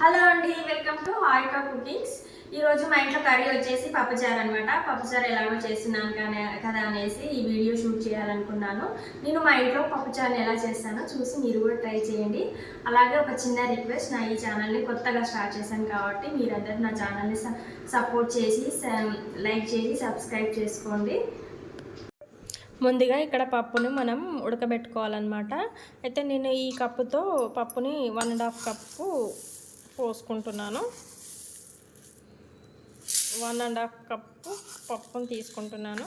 Hello అండి welcome to Harika cookings. ఈరోజు మా ఇంట్లో కర్రీ వచ్చేసి పప్పుచారు అనమాట పప్పుచారు ఎలాగో చేస్తున్నాను కానీ కదా అనేసి ఈ వీడియో షూట్ చేయాలనుకున్నాను. నేను మా ఇంట్లో పప్పుచారుని ఎలా చేస్తానో చూసి మీరు కూడా ట్రై చేయండి. అలాగే ఒక చిన్న రిక్వెస్ట్ నా ఈ ఛానల్ని కొత్తగా స్టార్ట్ చేశాను కాబట్టి మీరందరూ నా ఛానల్ని సపోర్ట్ చేసి లైక్ చేసి సబ్స్క్రైబ్ చేసుకోండి. ముందుగా ఇక్కడ పప్పుని మనం ఉడకబెట్టుకోవాలన్నమాట. అయితే నేను ఈ కప్పుతో పప్పుని వన్ అండ్ హాఫ్ కప్పు పోసుకుంటున్నాను. వన్ అండ్ హాఫ్ కప్పు పప్పును తీసుకుంటున్నాను.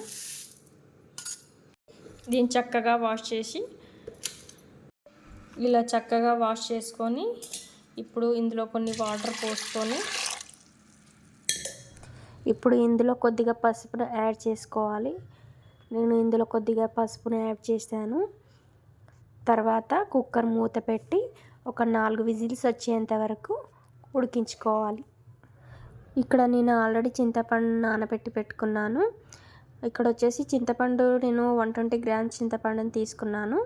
దీన్ని చక్కగా వాష్ చేసి ఇలా చక్కగా వాష్ చేసుకొని ఇప్పుడు ఇందులో కొన్ని వాటర్ పోసుకొని ఇప్పుడు ఇందులో కొద్దిగా పసుపును యాడ్ చేసుకోవాలి. నేను ఇందులో కొద్దిగా పసుపును యాడ్ చేశాను. తర్వాత కుక్కర్ మూత పెట్టి ఒక నాలుగు విజిల్స్ వచ్చేంత వరకు ఉడికించుకోవాలి. ఇక్కడ నేను ఆల్రెడీ చింతపండు నానబెట్టి పెట్టుకున్నాను. ఇక్కడ వచ్చేసి చింతపండు నేను వన్ ట్వంటీ గ్రామ్స్ చింతపండుని తీసుకున్నాను.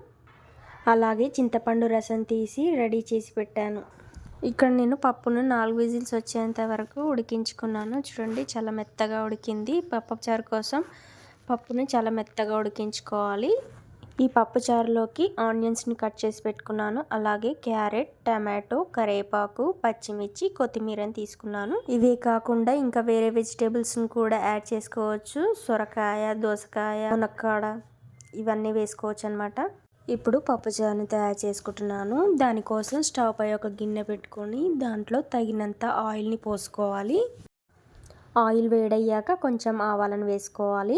అలాగే చింతపండు రసం తీసి రెడీ చేసి పెట్టాను. ఇక్కడ నేను పప్పును నాలుగు విజిల్స్ వచ్చేంత వరకు ఉడికించుకున్నాను. చూడండి చాలా మెత్తగా ఉడికింది. పప్పు చారు కోసం పప్పును చాలా మెత్తగా ఉడికించుకోవాలి. ఈ పప్పు చారులోకి ఆనియన్స్ని కట్ చేసి పెట్టుకున్నాను. అలాగే క్యారెట్ టమాటో కరేపాకు పచ్చిమిర్చి కొత్తిమీరని తీసుకున్నాను. ఇవే కాకుండా ఇంకా వేరే వెజిటేబుల్స్ని కూడా యాడ్ చేసుకోవచ్చు. సొరకాయ దోసకాయ మునక్కాడ ఇవన్నీ వేసుకోవచ్చు అనమాట ఇప్పుడు పప్పుచారుని తయారు చేసుకుంటున్నాను. దానికోసం స్టవ్ పై ఒక గిన్నె పెట్టుకొని దాంట్లో తగినంత ఆయిల్ని పోసుకోవాలి. ఆయిల్ వేడయ్యాక కొంచెం ఆవాలను వేసుకోవాలి.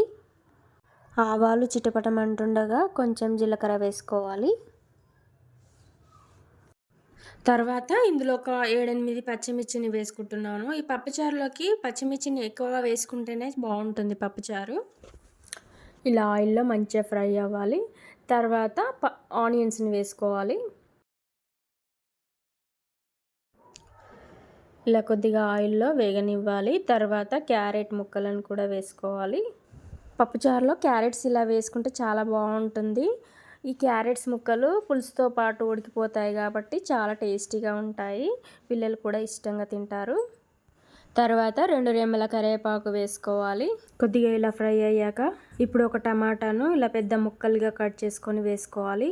ఆవాలు చిటపటమంటుండగా కొంచెం జీలకర్ర వేసుకోవాలి. తర్వాత ఇందులో ఒక ఏడెనిమిది పచ్చిమిర్చిని వేసుకుంటున్నాను. ఈ పప్పుచారులోకి పచ్చిమిర్చిని ఎక్కువగా వేసుకుంటేనే బాగుంటుంది పప్పుచారు. ఇలా ఆయిల్లో మంచిగా ఫ్రై అవ్వాలి. తర్వాత ప ఆనియన్స్ని వేసుకోవాలి. ఇలా కొద్దిగా ఆయిల్లో వేగనివ్వాలి. తర్వాత క్యారెట్ ముక్కలను కూడా వేసుకోవాలి. పప్పుచారులో క్యారెట్స్ ఇలా వేసుకుంటే చాలా బాగుంటుంది. ఈ క్యారెట్స్ ముక్కలు పులుసుతో పాటు ఉడికిపోతాయి కాబట్టి చాలా టేస్టీగా ఉంటాయి. పిల్లలు కూడా ఇష్టంగా తింటారు. తర్వాత రెండు రెమ్మల కరివేపాకు వేసుకోవాలి. కొద్దిగా ఇలా ఫ్రై అయ్యాక ఇప్పుడు ఒక టమాటాను ఇలా పెద్ద ముక్కలుగా కట్ చేసుకొని వేసుకోవాలి.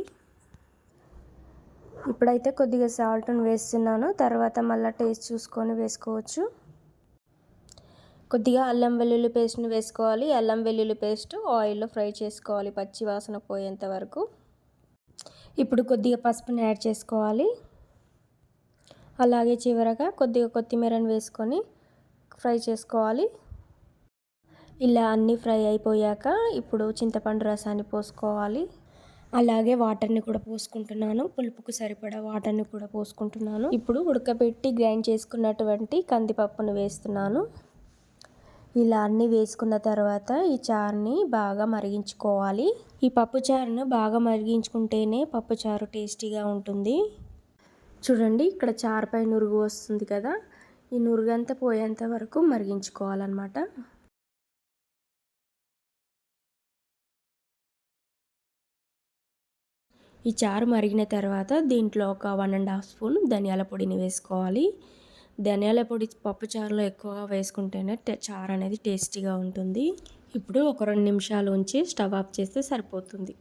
ఇప్పుడైతే కొద్దిగా సాల్ట్ను వేస్తున్నాను. తర్వాత మళ్ళీ టేస్ట్ చూసుకొని వేసుకోవచ్చు. కొద్దిగా అల్లం వెల్లుల్లి పేస్ట్ని వేసుకోవాలి. అల్లం వెల్లుల్లి పేస్ట్ ఆయిల్లో ఫ్రై చేసుకోవాలి పచ్చి వాసన పోయేంత వరకు. ఇప్పుడు కొద్దిగా పసుపుని యాడ్ చేసుకోవాలి. అలాగే చివరగా కొద్దిగా కొత్తిమీరని వేసుకొని ఫ్రై చేసుకోవాలి. ఇలా అన్నీ ఫ్రై అయిపోయాక ఇప్పుడు చింతపండు రసాన్ని పోసుకోవాలి. అలాగే వాటర్ని కూడా పోసుకుంటున్నాను. పులుపుకు సరిపడా వాటర్ని కూడా పోసుకుంటున్నాను. ఇప్పుడు ఉడకబెట్టి గ్రైండ్ చేసుకున్నటువంటి కందిపప్పును వేస్తున్నాను. ఇలా అన్నీ వేసుకున్న తర్వాత ఈ చారుని బాగా మరిగించుకోవాలి. ఈ పప్పు చారును బాగా మరిగించుకుంటేనే పప్పు చారు టేస్టీగా ఉంటుంది. చూడండి ఇక్కడ చారుపై నురుగు వస్తుంది కదా. ఈ నురుగంతా పోయేంత వరకు మరిగించుకోవాలన్నమాట. ఈ చారు మరిగిన తర్వాత దీంట్లో ఒక వన్ అండ్ హాఫ్ స్పూన్ ధనియాల పొడిని వేసుకోవాలి. ధనియాల పొడి పప్పుచారులో ఎక్కువగా వేసుకుంటేనే చారు అనేది టేస్టీగా ఉంటుంది. ఇప్పుడు ఒక రెండు నిమిషాలు ఉంచి స్టవ్ ఆఫ్ చేస్తే సరిపోతుంది.